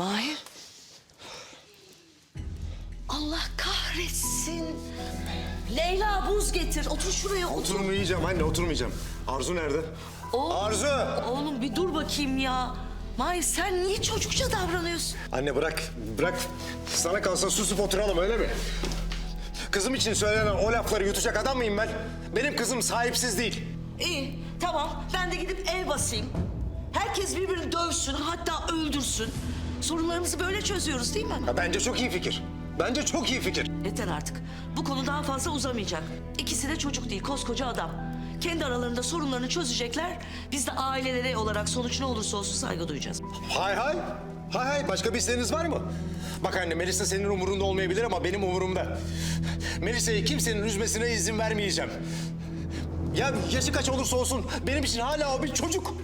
Mahir. Allah kahretsin. Leyla buz getir. Otur şuraya otur. Oturmayacağım anne oturmayacağım. Arzu nerede? Oğlum, Arzu! Oğlum bir dur bakayım ya. Mahir sen niye çocukça davranıyorsun? Anne bırak, bırak. Sana kalsa susup oturalım öyle mi? Kızım için söylenen o lafları yutacak adam mıyım ben? Benim kızım sahipsiz değil. İyi tamam ben de gidip ev basayım. Herkes birbirini dövsün hatta öldürsün. Sorunlarımızı böyle çözüyoruz değil mi? Ya bence çok iyi fikir. Bence çok iyi fikir. Yeter artık. Bu konu daha fazla uzamayacak. İkisi de çocuk değil, koskoca adam. Kendi aralarında sorunlarını çözecekler. Biz de aileleri olarak sonuç ne olursa olsun saygı duyacağız. Hay hay. Hay hay. Başka bir isteğiniz var mı? Bak anne Melisa senin umurunda olmayabilir ama benim umurumda. Melisa'yı kimsenin üzmesine izin vermeyeceğim. Ya yaşı kaç olursa olsun benim için hala o bir çocuk.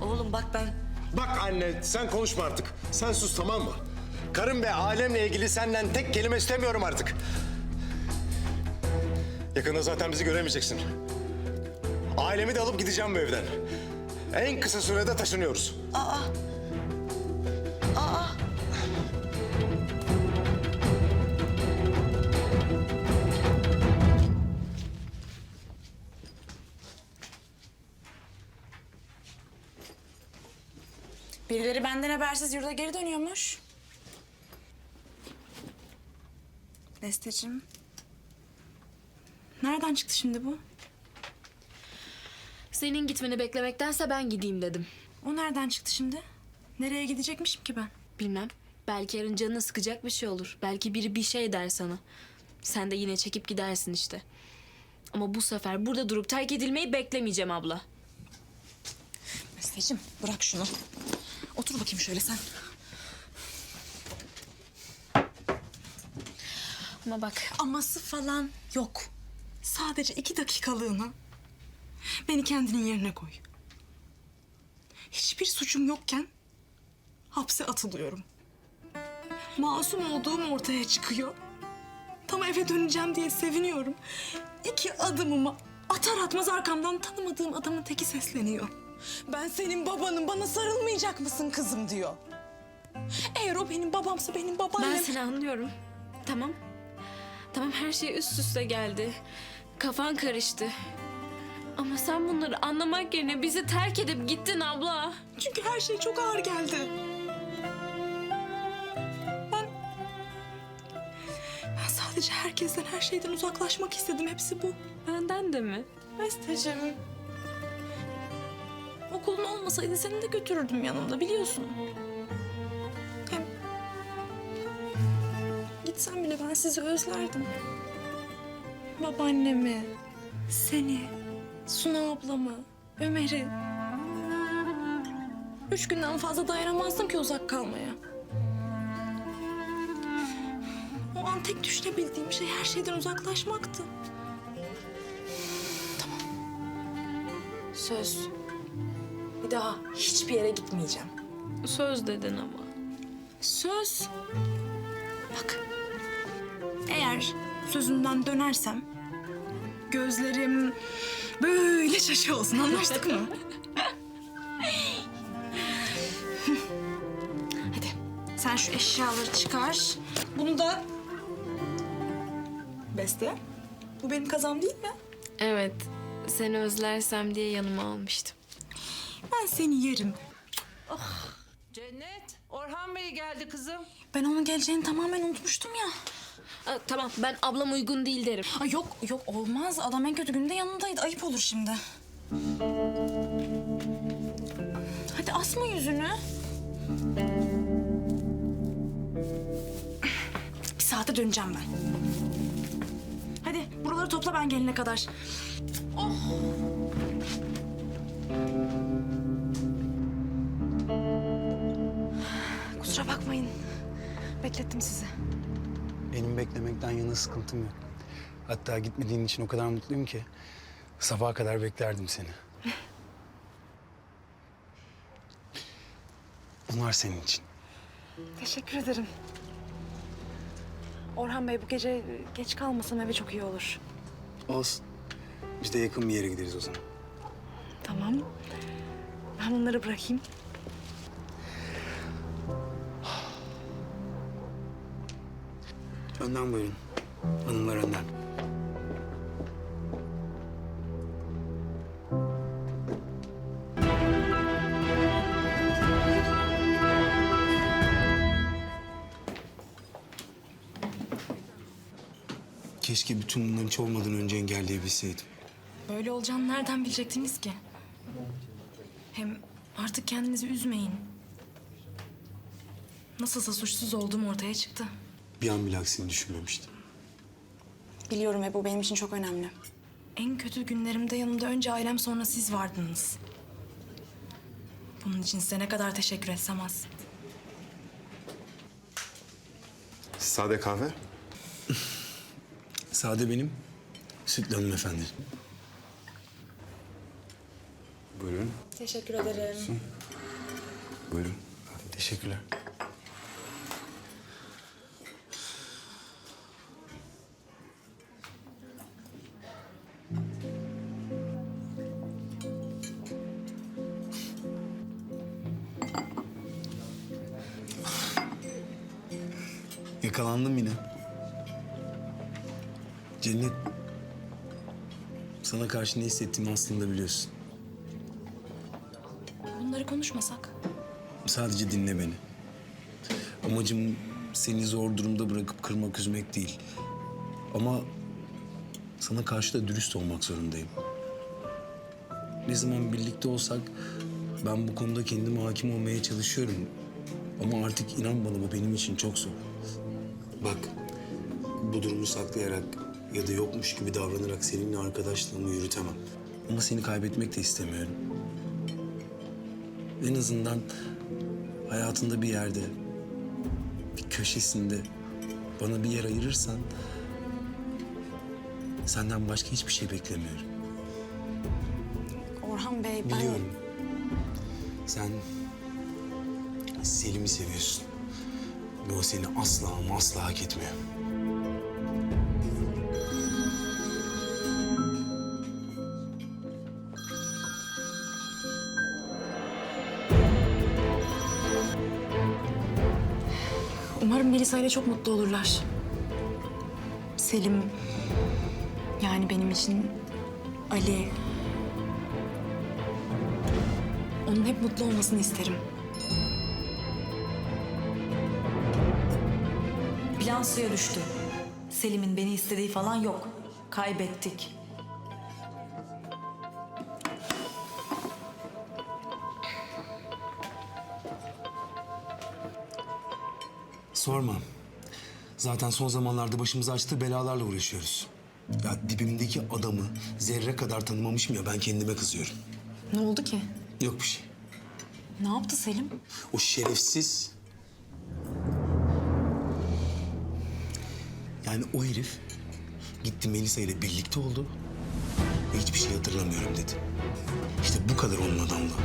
Oğlum bak ben... Bak anne sen konuşma artık. Sen sus tamam mı? Karım ve alemle ilgili senden tek kelime istemiyorum artık. Yakında zaten bizi göremeyeceksin. Ailemi de alıp gideceğim bu evden. En kısa sürede taşınıyoruz. Aa! Aa! Birileri benden habersiz yurda geri dönüyormuş. Besteciğim. Nereden çıktı şimdi bu? Senin gitmeni beklemektense ben gideyim dedim. O nereden çıktı şimdi? Nereye gidecekmişim ki ben? Bilmem. Belki yarın canını sıkacak bir şey olur. Belki biri bir şey der sana. Sen de yine çekip gidersin işte. Ama bu sefer burada durup terk edilmeyi beklemeyeceğim abla. Besteciğim bırak şunu. Otur bakayım şöyle sen. Ama bak Aması falan yok. Sadece iki dakikalığına. Beni kendinin yerine koy. Hiçbir suçum yokken hapse atılıyorum. Masum olduğum ortaya çıkıyor. Tam eve döneceğim diye seviniyorum. İki adımımı atar atmaz arkamdan tanımadığım adamın teki sesleniyor. Ben senin babanım bana sarılmayacak mısın kızım diyor. Eğer o benim babamsa benim babaannem... ben seni anlıyorum. Tamam. Tamam her şey üst üste geldi. Kafan karıştı. Ama sen bunları anlamak yerine bizi terk edip gittin abla. Çünkü her şey çok ağır geldi. Ben... Ben sadece herkesten, her şeyden uzaklaşmak istedim. Hepsi bu. Benden de mi? Besteciğim. Okulun olmasaydı seni de götürürdüm yanımda biliyorsun. Hem... Gitsem bile ben sizi özlerdim. Babaannemi, seni, Suna ablamı, Ömer'i. Üç günden fazla dayanamazdım ki uzak kalmaya. O an tek düşünebildiğim şey her şeyden uzaklaşmaktı. Söz. Bir daha hiçbir yere gitmeyeceğim. Söz dedin ama. Söz. Bak. Eğer sözümden dönersem gözlerim böyle şaşı olsun anlaştık mı? Hadi sen şu eşyaları çıkar. Bunu da Beste. Bu benim kazam değil mi? Evet. Seni özlersem diye yanıma almıştım. Ben seni yerim. Cennet, Orhan Bey geldi kızım. Ben onun geleceğini tamamen unutmuştum ya. Aa, tamam ben ablam uygun değil derim. Ay yok yok olmaz. Adam en kötü günde yanındaydı. Ayıp olur şimdi. Hadi asma yüzünü. Bir saate döneceğim ben. Hadi buraları topla ben gelene kadar. Oh. Beklettim sizi. Benim beklemekten yana sıkıntım yok. Hatta gitmediğin için o kadar mutluyum ki sabaha kadar beklerdim seni. Bunlar senin için. Teşekkür ederim. Orhan Bey bu gece geç kalmasam eve çok iyi olur. Olsun. Biz de yakın bir yere gideriz o zaman. Tamam. Ben bunları bırakayım. Önden buyurun. Hanımlar önden. Keşke bütün bunların hiç olmadan önce engelleyebilseydim. Böyle olacağını nereden bilecektiniz ki? Hem artık kendinizi üzmeyin. Nasılsa suçsuz olduğum ortaya çıktı. Bir an bile aksini düşünmemiştim. Biliyorum ve bu benim için çok önemli. En kötü günlerimde yanımda önce ailem sonra siz vardınız. Bunun için size ne kadar teşekkür etsem az. Sade kahve. Sade benim, sütlü hanımefendi. Buyurun. Teşekkür ederim. Buyurun. Teşekkürler. Yakalandım yine. Cennet. Sana karşı ne hissettiğimi aslında biliyorsun. Bunları konuşmasak. Sadece dinle beni. Amacım seni zor durumda bırakıp kırmak, üzmek değil. Ama sana karşı da dürüst olmak zorundayım. Ne zaman birlikte olsak ben bu konuda kendime hakim olmaya çalışıyorum. Ama artık inan bana bu benim için çok zor. Bak, bu durumu saklayarak ya da yokmuş gibi davranarak seninle arkadaşlığımı yürütemem. Ama seni kaybetmek de istemiyorum. En azından hayatında bir yerde, bir köşesinde bana bir yer ayırırsan senden başka hiçbir şey beklemiyorum. Orhan Bey ben... Biliyorum. Sen Selim'i seviyorsun. O seni asla ama asla hak etmiyor. Umarım Melisa ile çok mutlu olurlar. Selim, yani benim için Ali... Onun hep mutlu olmasını isterim. Plan suya düştü. Selim'in beni istediği falan yok. Kaybettik. Sorma. Zaten son zamanlarda başımıza açtığı belalarla uğraşıyoruz. Ya dibimdeki adamı zerre kadar tanımamışım ya ben kendime kızıyorum. Ne oldu ki? Yok bir şey. Ne yaptı Selim? O şerefsiz... Yani o herif gitti Melisa ile birlikte oldu ve hiçbir şey hatırlamıyorum dedi. İşte bu kadar onun adamlığı.